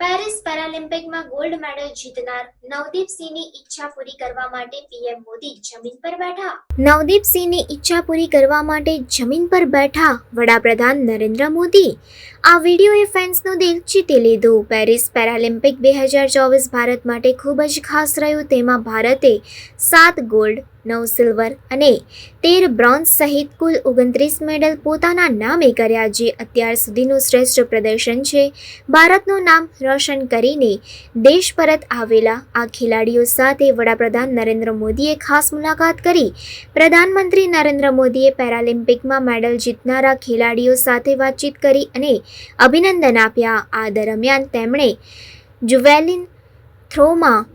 Paris પેરાલિમ્પિકમાં gold medal જીતનાર નવદીપસિંહની ઈચ્છા પૂરી કરવા માટે પીએમ મોદી જમીન પર બેઠા. નવદીપસિંહની ઈચ્છા પૂરી કરવા માટે જમીન પર બેઠા વડાપ્રધાન નરેન્દ્ર મોદી. આ વિડીયોએ ફેન્સનું દિલ જીતી લીધું. પેરિસ પેરાલિમ્પિક બે હજાર ચોવીસ ભારત માટે ખૂબ જ ખાસ રહ્યું. તેમાં ભારતે સાત ગોલ્ડ નવ સિલ્વર અને તેર બ્રોન્ઝ સહિત કુલ ઓગણત્રીસ મેડલ પોતાના નામે કર્યા જે અત્યાર સુધીનું શ્રેષ્ઠ પ્રદર્શન છે. ભારતનું નામ રોશન કરીને દેશ પરત આવેલા આ ખેલાડીઓ સાથે વડાપ્રધાન નરેન્દ્ર મોદીએ ખાસ મુલાકાત કરી. પ્રધાનમંત્રી નરેન્દ્ર મોદીએ પેરાલિમ્પિકમાં મેડલ જીતનારા ખેલાડીઓ સાથે વાતચીત કરી અને અભિનંદન આપ્યા. આ દરમિયાન તેમણે જુવેલિન થ્રોમાં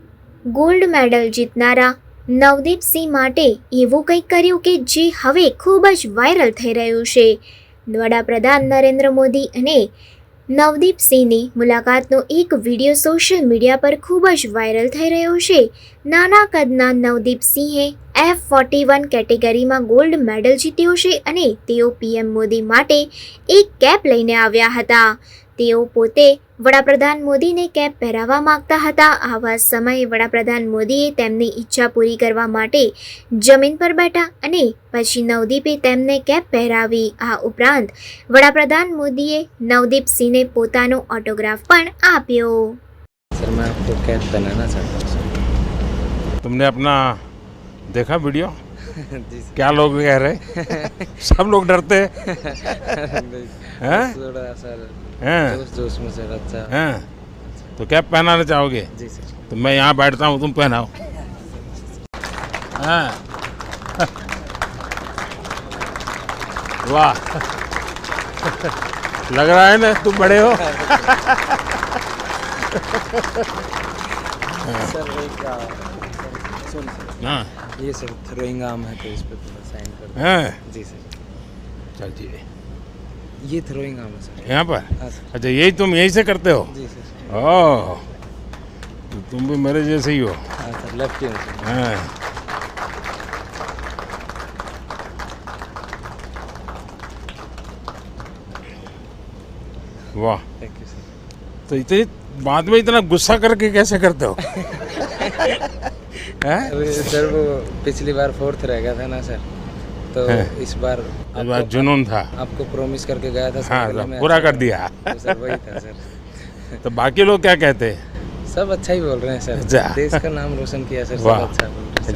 ગોલ્ડ મેડલ જીતનારા નવદીપ સિંહ માટે એવું કંઈક કર્યું કે જે હવે ખૂબ જ વાયરલ થઈ રહ્યું છે. વડાપ્રધાન નરેન્દ્ર મોદી અને નવદીપસિંહની મુલાકાતનો એક વીડિયો સોશિયલ મીડિયા પર ખૂબ જ વાયરલ થઈ રહ્યો છે. નાના કદના નવદીપ સિંહે એફ ફોર્ટી વન કેટેગરીમાં ગોલ્ડ મેડલ જીત્યો છે અને તેઓ પીએમ મોદી માટે એક કેપ લઈને આવ્યા હતા. તેઓ પોતે વડાપ્રધાન મોદીને કેપ પહેરાવવા માંગતા હતા. આવા સમયે વડાપ્રધાન મોદીએ તેમની ઈચ્છા પૂરી કરવા માટે જમીન પર બેઠા અને પછી નવદીપે તેમને કેપ પહેરાવી. આ ઉપરાંત વડાપ્રધાન મોદીએ નવદીપસિંહને પોતાનો ઓટોગ્રાફ પણ આપ્યો. તમને આપના देखा वीडियो? क्या लोग कह रहे सब लोग डरते हैं। हैं? तो क्या पहनाना चाहोगे? जी सर। तो मैं यहाँ बैठता हूँ तुम पहनाओ। वाह। लग रहा है ना तुम बड़े हो। सर एक सुन। हाँ। ये सर थ्रोइंग आर्म है तो इस पर थोड़ा साइन कर हैं? जी सर। चलिए ये थ्रोइंग आर्म है सर। यहाँ पर? हाँ अच्छा यही तुम यहीं से करते हो? जी सर। ओह तो तुम भी मेरे जैसे ही हो। हाँ सर लेफ़्ट हूँ हाँ वाह। थैंक यू सर तो इतनी बाद में इतना गुस्सा करके कैसे करते हो हैं? सर वो पिछली बार फोर्थ रह गया था ना सर तो। इस बार इस बार जुनून था। आपको प्रॉमिस करके गया था हाँ तो पूरा कर दिया। तो सर वही था सर। तो बाकी लोग क्या कहते हैं? सब अच्छा ही बोल रहे हैं सर। अच्छा। देश का नाम रोशन किया सर सब अच्छा बोल रहे हैं।